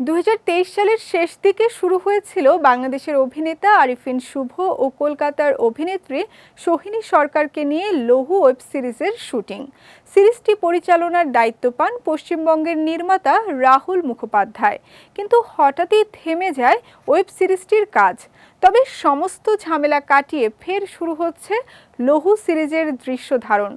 দুই হাজার তেইশ সালের শেষ দিকে শুরু হয়েছিল বাংলাদেশের অভিনেতা আরিফিন শুভ ও কলকাতার অভিনেত্রী সোহিনী সরকারকে নিয়ে লঘু ওয়েব সিরিজের শুটিং। সিরিজটি পরিচালনার দায়িত্ব পান পশ্চিমবঙ্গের নির্মাতা রাহুল মুখোপাধ্যায়। কিন্তু হঠাৎই থেমে যায় ওয়েব সিরিজটির কাজ। তবে সমস্ত ঝামেলা কাটিয়ে ফের শুরু হচ্ছে লঘু সিরিজের দৃশ্য ধারণ।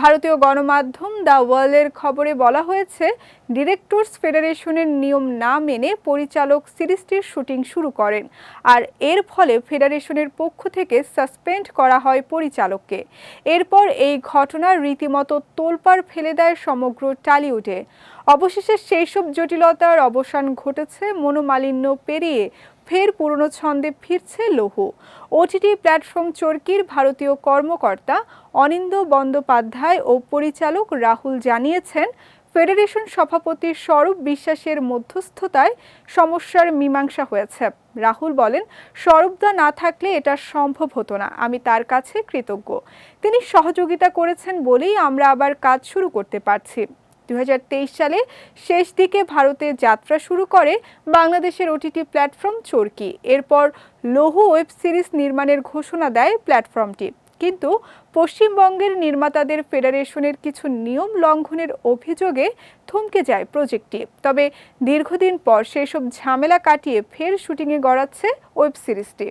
ভারতীয় গণমাধ্যম দ্য ওয়ার্ল্ডের খবরে বলা হয়েছে, ডিরেক্টরস ফেডারেশনের নিয়ম না মেনে পরিচালক সিরিজটির শুটিং শুরু করেন। আর এর ফলে ফেডারেশনের পক্ষ থেকে সাসপেন্ড করা হয় পরিচালককে। এরপর এই ঘটনা রীতিমতো তোলপাড় ফেলে দেয় সমগ্র টালিউডে। অবশেষে সেই সব জটিলতার অবসান ঘটেছে মনোমালিন্য পেরিয়ে ফের পুরনো ছন্দে ফিরছে লৌহ। ওটিটি প্ল্যাটফর্ম চরকির ভারতীয় কর্মকর্তা অনিন্দ বন্দ্যোপাধ্যায় ও পরিচালক রাহুল জানিয়েছেন, ফেডারেশন সভাপতি স্বরূপ বিশ্বাসের মধ্যস্থতায় সমস্যার মীমাংসা হয়েছে। রাহুল বলেন, স্বরূপদা না থাকলে এটা সম্ভব হতো না, আমি তার কাছে কৃতজ্ঞ। তিনি সহযোগিতা করেছেন বলেই আমরা আবার কাজ শুরু করতে পারছি। দুই হাজার তেইশ সালে শেষ দিকে ভারতে যাত্রা শুরু করে বাংলাদেশের ওটিটি প্ল্যাটফর্ম চরকি। এরপর লৌহ ওয়েব সিরিজ নির্মাণের ঘোষণা দেয় প্ল্যাটফর্মটি। কিন্তু পশ্চিমবঙ্গের নির্মাতাদের ফেডারেশনের কিছু নিয়ম লঙ্ঘনের অভিযোগে থমকে যায় প্রজেক্টটি। তবে দীর্ঘদিন পর সেসব ঝামেলা কাটিয়ে ফের শুটিংয়ে গড়াচ্ছে ওয়েব সিরিজটি।